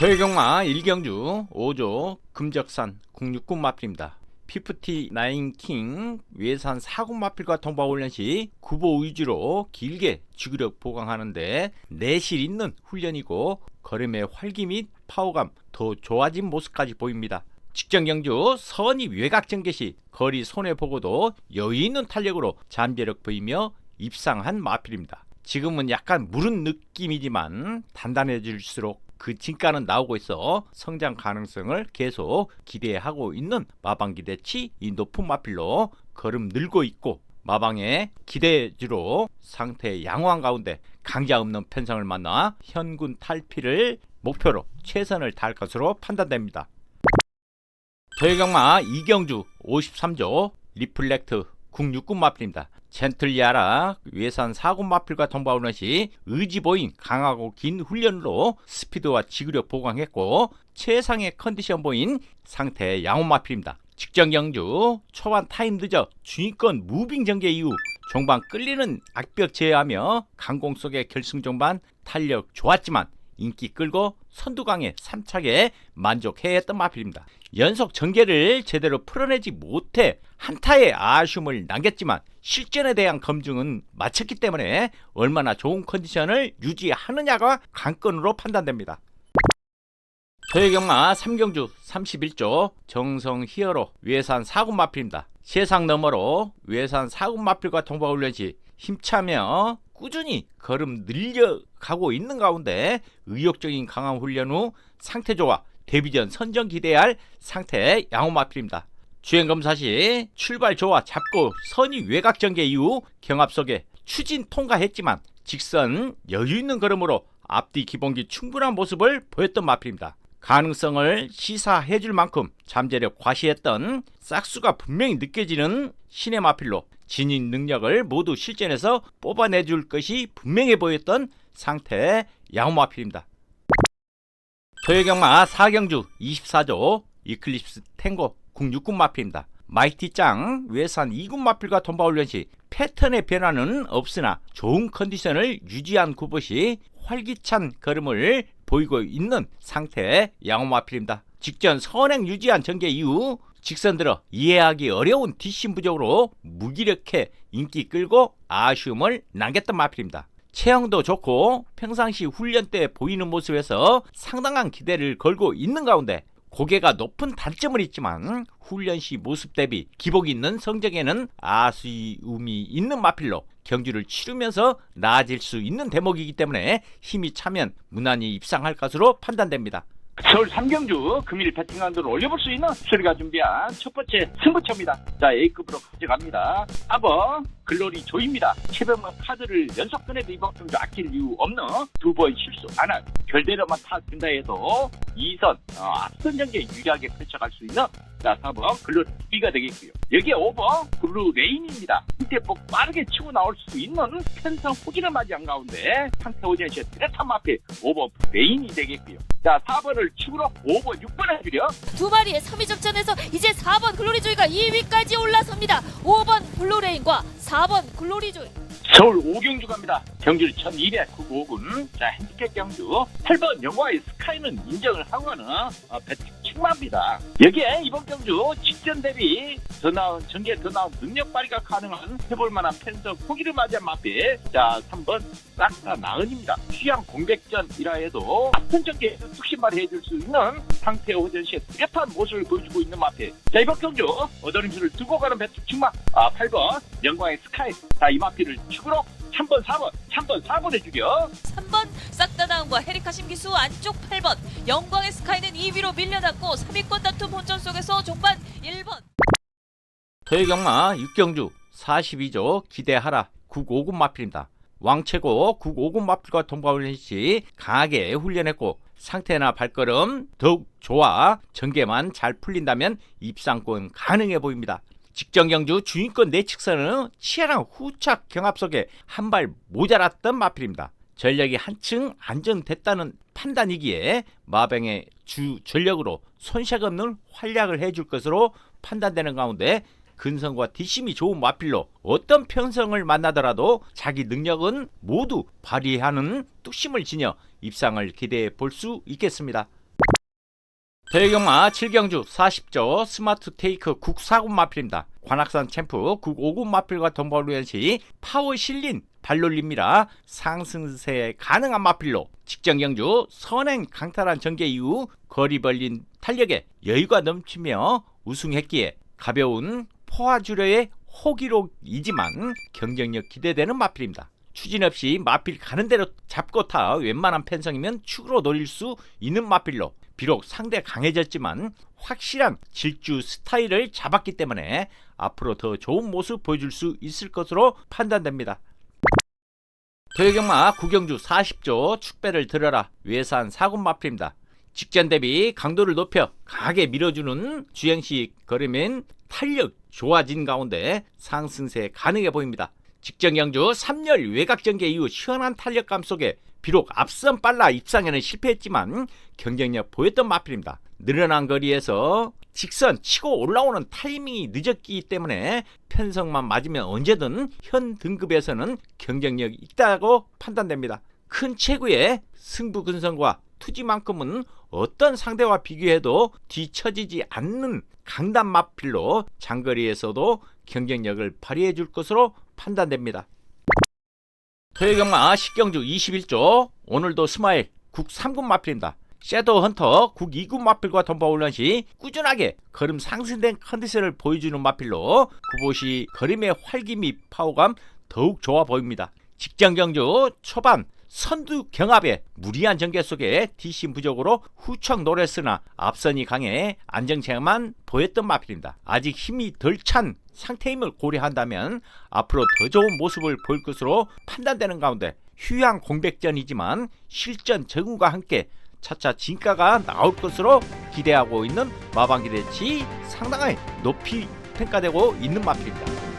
도해경마 일경주 5조 금적산 국육군 마필입니다. 피프티 나인킹 외산 4군 마필과 통과 훈련 시 구보 위주로 길게 지구력 보강하는데 내실 있는 훈련이고 걸음의 활기 및 파워감 더 좋아진 모습까지 보입니다. 직전 경주 선이 외곽 전개 시 거리 손해 보고도 여유 있는 탄력으로 잠재력 보이며 입상한 마필입니다. 지금은 약간 무른 느낌이지만 단단해질수록 그 진가는 나오고 있어 성장 가능성을 계속 기대하고 있는 마방 기대치 이 높은 마필로 걸음 늘고 있고 마방의 기대주로 상태 양호한 가운데 강자 없는 편성을 만나 현군 탈피를 목표로 최선을 다할 것으로 판단됩니다. 도예경마 이경주 53조 리플렉트 국육군 마필입니다. 젠틀리아라 외산 4군 마필과 통과하는 시 의지보인 강하고 긴 훈련으로 스피드와 지구력 보강했고 최상의 컨디션 보인 상태 양호 마필입니다. 직전 경주 초반 타임 늦어 중위권 무빙 전개 이후 종반 끌리는 악벽 제어하며 강공 속의 결승 종반 탄력 좋았지만 인기 끌고 선두강에 3차게 만족해 했던 마필입니다. 연속 전개를 제대로 풀어내지 못해 한타의 아쉬움을 남겼지만 실전에 대한 검증은 마쳤기 때문에 얼마나 좋은 컨디션을 유지하느냐가 관건으로 판단됩니다. 도예경마 3경주 31조 정성 히어로 외산 4군 마필입니다. 세상 너머로 외산 4군 마필과 통과 훈련 시 힘차며 꾸준히 걸음 늘려가고 있는 가운데 의욕적인 강한 훈련 후 상태 좋아 데뷔전 선정 기대할 상태 양호 마필입니다. 주행 검사 시 출발 좋아 잡고 선이 외곽 전개 이후 경합 속에 추진 통과했지만 직선 여유 있는 걸음으로 앞뒤 기본기 충분한 모습을 보였던 마필입니다. 가능성을 시사해 줄 만큼 잠재력 과시했던 싹수가 분명히 느껴지는 신의 마필로 진입 능력을 모두 실전에서 뽑아내 줄 것이 분명해 보였던 상태의 양호 마필입니다. 도예경마 4경주 24조 이클립스 탱고 국육군 마필입니다. 마이티 짱 외산 2군 마필과 통바 훈련 시 패턴의 변화는 없으나 좋은 컨디션을 유지한 구봇이 활기찬 걸음을 보이고 있는 상태의 양호 마필입니다. 직전 선행 유지한 전개 이후 직선 들어 이해하기 어려운 뒷심 부족으로 무기력해 인기 끌고 아쉬움을 남겼던 마필입니다. 체형도 좋고 평상시 훈련 때 보이는 모습에서 상당한 기대를 걸고 있는 가운데 고개가 높은 단점은 있지만 훈련 시 모습 대비 기복 있는 성적에는 아쉬움이 있는 마필로 경주를 치르면서 나아질 수 있는 대목이기 때문에 힘이 차면 무난히 입상할 것으로 판단됩니다. 서울 삼경주 금일 배팅한도를 올려볼 수 있는 수리가 준비한 첫 번째 승부처입니다. 자 A급으로 가져갑니다. 4번 글로리 조입니다. 최병만 카드를 연속 꺼내도 이번 경주 아낄 이유 없는 두 번 실수 안한 결대로만 타준다 해도 2선 어, 앞선 전개 유리하게 펼쳐갈 수 있는 자 4번 글로리 B가 되겠고요. 여기에 5번 블루 레인입니다. 이때폭 빠르게 치고 나올 수 있는 편성 호기를 맞이한 가운데 상태 오전시의 뚜렷한 앞에 5번 레인이 되겠고요. 자 4번을 축으로 5번 6번 해주려 두 마리의 3위 접전에서 이제 4번 글로리조이가 2위까지 올라섭니다. 5번 블루레인과 4번 글로리조이. 서울 오경주 갑니다. 경주 1295군. 자, 핸디캡 경주. 8번 영화의 스카이는 인정을 하고는 어, 배팅 충만합니다. 여기에 이번 경주 직전 대비 더 나은, 전개 더 나은 능력 발휘가 가능한 해볼 만한 펜서 포기를 맞이한 마필. 자, 3번 싹다 나은입니다. 취향 공백전이라 해도 앞선 전개에서 뚝심발휘 해줄 수 있는 상태 호전시의 뚜렷한 모습을 보여주고 있는 마필. 자, 이번 경주 어드림수를 두고 가는 배팅 충만. 아, 8번 영광의 스카이. 자, 이 마필을 축으로 3번, 4번, 3번, 4번 해주려. 3번 싹다나운과 헤리카 심기수 안쪽 8번. 영광의 스카이는 2위로 밀려났고 3위권 다툼 본전 속에서 종반 1번. 도예경마 6경주 42조 기대하라 959군 마필입니다. 왕최고 959군 마필과 통과 훈련 시 강하게 훈련했고 상태나 발걸음 더욱 좋아 전개만 잘 풀린다면 입상권 가능해 보입니다. 직전 경주 주인권 내측선은 치열한 후착 경합 속에 한 발 모자랐던 마필입니다. 전력이 한층 안정됐다는 판단이기에 마병의 주 전력으로 손색 없는 활약을 해줄 것으로 판단되는 가운데 근성과 뒷심이 좋은 마필로 어떤 편성을 만나더라도 자기 능력은 모두 발휘하는 뚝심을 지녀 입상을 기대해 볼 수 있겠습니다. 대경마 7경주 40조 스마트 테이크 국사군 마필입니다. 관악산 챔프 국오군 마필과 동바울연시 파워 실린 발놀림이라 상승세 가능한 마필로 직전 경주 선행 강탈한 전개 이후 거리 벌린 탄력에 여유가 넘치며 우승했기에 가벼운 포화주려의 호기록이지만 경쟁력 기대되는 마필입니다. 추진 없이 마필 가는 대로 잡고 타 웬만한 펜성이면 축으로 노릴 수 있는 마필로 비록 상대 강해졌지만 확실한 질주 스타일을 잡았기 때문에 앞으로 더 좋은 모습 보여줄 수 있을 것으로 판단됩니다. 도여경마 구경주 40조 축배를 들어라 외산 사군 마필입니다. 직전 대비 강도를 높여 강하게 밀어주는 주행시 걸으면 탄력 좋아진 가운데 상승세 가능해 보입니다. 직전 경주 3열 외곽 전개 이후 시원한 탄력감 속에 비록 앞선 빨라 입상에는 실패했지만 경쟁력 보였던 마필입니다. 늘어난 거리에서 직선 치고 올라오는 타이밍이 늦었기 때문에 편성만 맞으면 언제든 현 등급에서는 경쟁력이 있다고 판단됩니다. 큰 체구의 승부 근성과 투지만큼은 어떤 상대와 비교해도 뒤처지지 않는 강단 마필로 장거리에서도 경쟁력을 발휘해 줄 것으로 판단됩니다. 토요경마 10경주 21조 오늘도 스마일 국 3군 마필입니다. 섀도우 헌터 국 2군 마필과 덤바올런 시 꾸준하게 걸음 상승된 컨디션을 보여주는 마필로 구보시 걸음의 활기미 파워감 더욱 좋아 보입니다. 직전 경주 초반 선두 경합에 무리한 전개 속에 뒷심 부족으로 후청 노렸으나 앞선이 강해 안정체만 보였던 마필입니다. 아직 힘이 덜 찬 상태임을 고려한다면 앞으로 더 좋은 모습을 보일 것으로 판단되는 가운데 휴양 공백전이지만 실전 적응과 함께 차차 진가가 나올 것으로 기대하고 있는 마방기대치 상당히 높이 평가되고 있는 마필입니다.